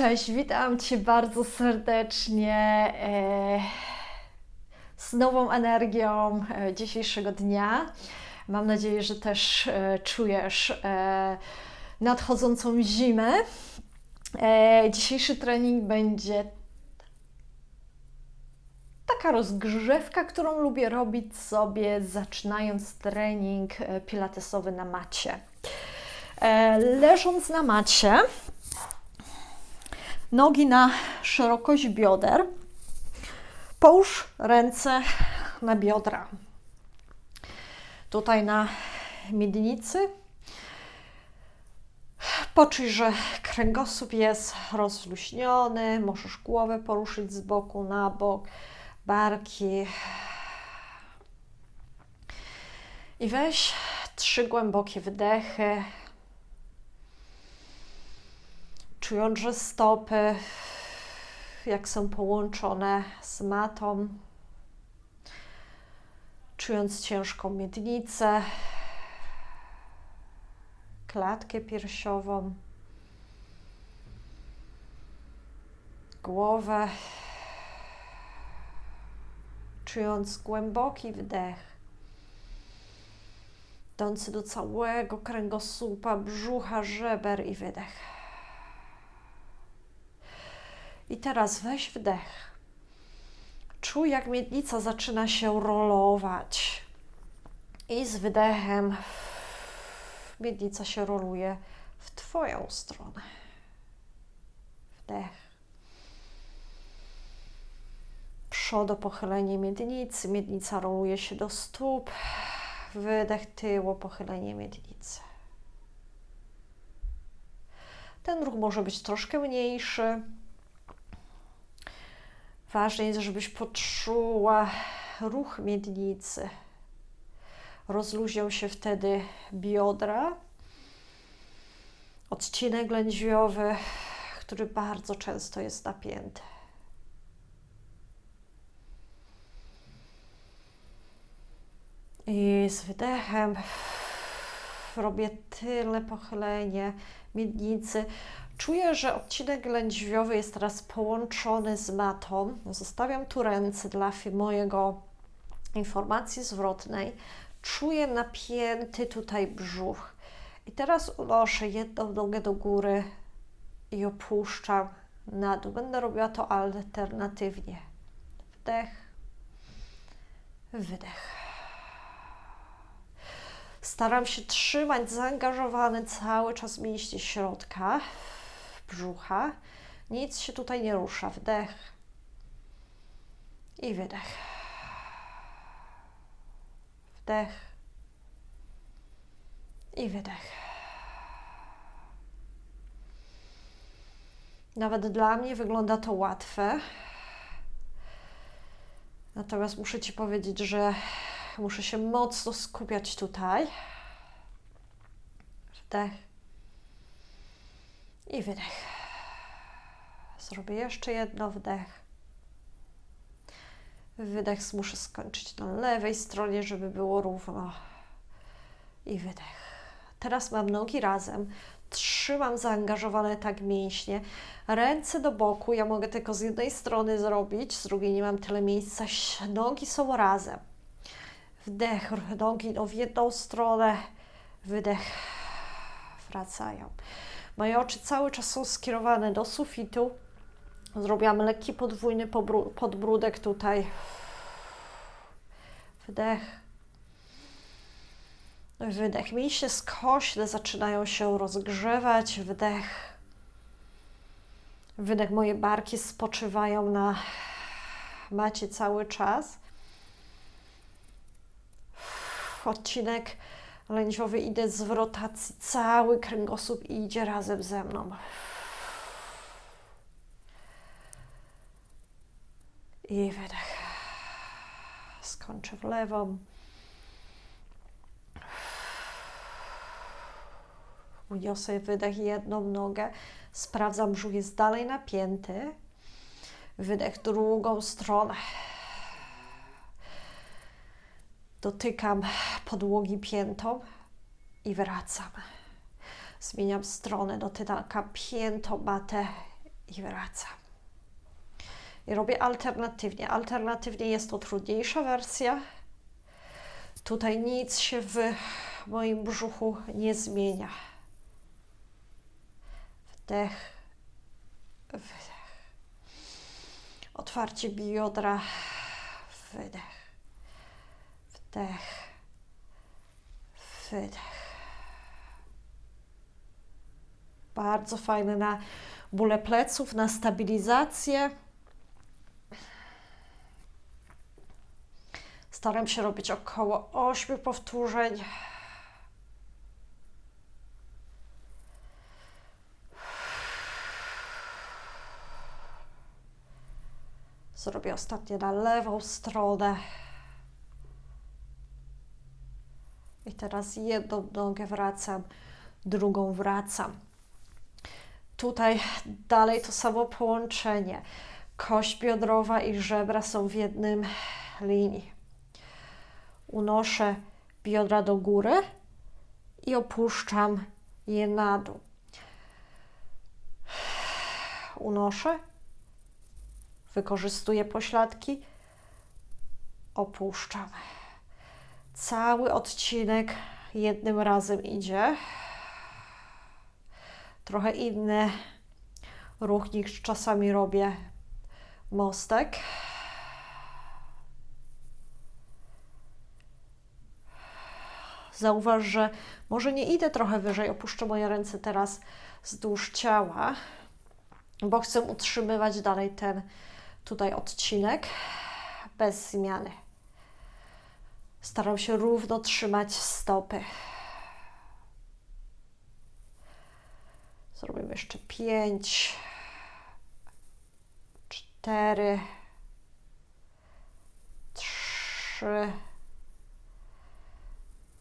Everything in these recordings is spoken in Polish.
Cześć, witam Cię bardzo serdecznie e, z nową energią e, dzisiejszego dnia. Mam nadzieję, że też e, czujesz nadchodzącą zimę. Dzisiejszy trening będzie taka rozgrzewka, którą lubię robić sobie, zaczynając trening pilatesowy na macie. Leżąc na macie, nogi na szerokość bioder, połóż ręce na biodra. Tutaj na miednicy. Poczuj, że kręgosłup jest rozluźniony, możesz głowę poruszyć z boku na bok, barki. I weź trzy głębokie wdechy, czując, że stopy, jak są połączone z matą, czując ciężką miednicę, klatkę piersiową, głowę, czując głęboki wdech, idący do całego kręgosłupa, brzucha, żeber i wydech. I teraz weź wdech. Czuj, jak miednica zaczyna się rolować. I z wydechem miednica się roluje w Twoją stronę. Wdech. Przodo pochylenie miednicy, miednica roluje się do stóp. Wydech tyło, pochylenie miednicy. Ten ruch może być troszkę mniejszy, Ważne jest, żebyś poczuła ruch miednicy. Rozluźnią się wtedy biodra, odcinek lędźwiowy, który bardzo często jest napięty. I z wydechem robię tylne pochylenie miednicy. Czuję, że odcinek lędźwiowy jest teraz połączony z matą. Zostawiam tu ręce dla mojego informacji zwrotnej. Czuję napięty tutaj brzuch. I teraz unoszę jedną nogę do góry i opuszczam na dół. Będę robiła to alternatywnie. Wdech, wydech. Staram się trzymać zaangażowany cały czas mięśnie środka brzucha. Nic się tutaj nie rusza. Wdech i wydech. Wdech i wydech. Nawet dla mnie wygląda to łatwe. Natomiast muszę Ci powiedzieć, że muszę się mocno skupiać tutaj. Wdech i wydech. Zrobię jeszcze jedno wdech. Wydech muszę skończyć na lewej stronie, żeby było równo. I wydech. Teraz mam nogi razem. Trzymam zaangażowane tak mięśnie. Ręce do boku. Ja mogę tylko z jednej strony zrobić, z drugiej nie mam tyle miejsca. Nogi są razem. Wdech, nogi w jedną stronę. Wydech. Wracają. Moje oczy cały czas są skierowane do sufitu. Zrobiłam lekki podwójny podbródek tutaj. Wdech. Wydech. Mięśnie skośne zaczynają się rozgrzewać. Wdech. Wydech. Moje barki spoczywają na macie cały czas. Odcinek lędźwiowy idę z rotacji, cały kręgosłup idzie razem ze mną. I wydech. Skończę w lewą. Uniosę wydech jedną nogę. Sprawdzam, brzuch jest dalej napięty. Wydech drugą stronę. Dotykam podłogi piętą i wracam. Zmieniam stronę, dotykam piętą matę i wracam. I robię alternatywnie. Alternatywnie jest to trudniejsza wersja. Tutaj nic się w moim brzuchu nie zmienia. Wdech, wydech. Otwarcie biodra, wydech, wdech, wydech. Bardzo fajne na bóle pleców, na stabilizację. Staram się robić około 8 powtórzeń. Zrobię ostatnie na lewą stronę. I teraz jedną nogę wracam, drugą wracam. Tutaj dalej to samo połączenie. Kość biodrowa i żebra są w jednym linii. Unoszę biodra do góry i opuszczam je na dół. Unoszę, wykorzystuję pośladki, opuszczam. Cały odcinek jednym razem idzie. Trochę inny ruch niż czasami robię mostek. Zauważ, że może nie idę trochę wyżej, opuszczę moje ręce teraz wzdłuż ciała, bo chcę utrzymywać dalej ten tutaj odcinek bez zmiany. Staram się równo trzymać stopy. Zrobimy jeszcze pięć, cztery, trzy,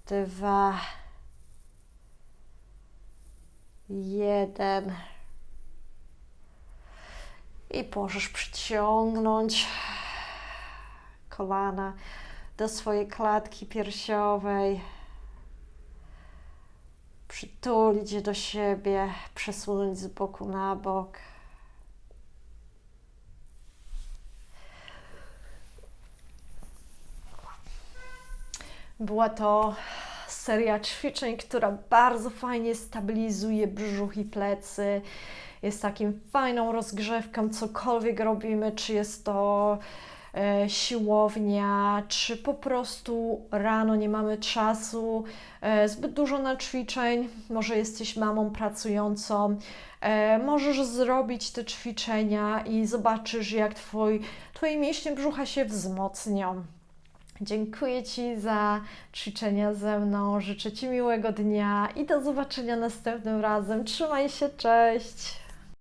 dwa, jeden. I możesz przyciągnąć kolana do swojej klatki piersiowej. Przytulić je do siebie, przesunąć z boku na bok. Była to seria ćwiczeń, która bardzo fajnie stabilizuje brzuch i plecy. Jest takim fajną rozgrzewką, cokolwiek robimy, czy jest to siłownia, czy po prostu rano nie mamy czasu, e, zbyt dużo na ćwiczeń, może jesteś mamą pracującą, e, możesz zrobić te ćwiczenia i zobaczysz, jak twój, Twoje mięśnie brzucha się wzmocnią. Dziękuję Ci za ćwiczenia ze mną. Życzę Ci miłego dnia i do zobaczenia następnym razem. Trzymaj się, cześć!